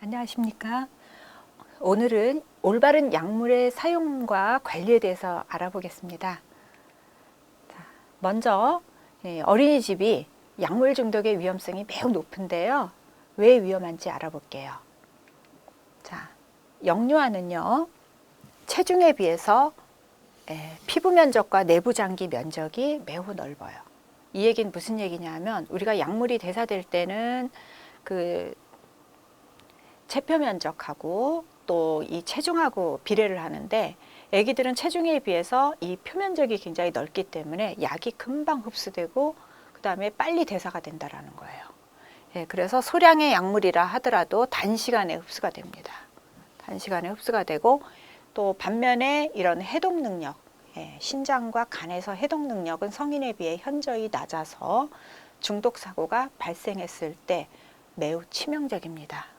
안녕하십니까. 오늘은 올바른 약물의 사용과 관리에 대해서 알아보겠습니다. 자, 먼저 예, 어린이집이 약물 중독의 위험성이 매우 높은데요. 왜 위험한지 알아볼게요. 자, 영유아는요, 체중에 비해서 예, 피부 면적과 내부 장기 면적이 매우 넓어요. 이 얘기는 무슨 얘기냐면 우리가 약물이 대사될 때는 그 체표 면적하고 또 이 체중하고 비례를 하는데 아기들은 체중에 비해서 이 표면적이 굉장히 넓기 때문에 약이 금방 흡수되고 그다음에 빨리 대사가 된다라는 거예요. 예, 그래서 소량의 약물이라 하더라도 단시간에 흡수가 됩니다. 단시간에 흡수가 되고 또 반면에 이런 해독 능력, 예, 신장과 간에서 해독 능력은 성인에 비해 현저히 낮아서 중독 사고가 발생했을 때 매우 치명적입니다.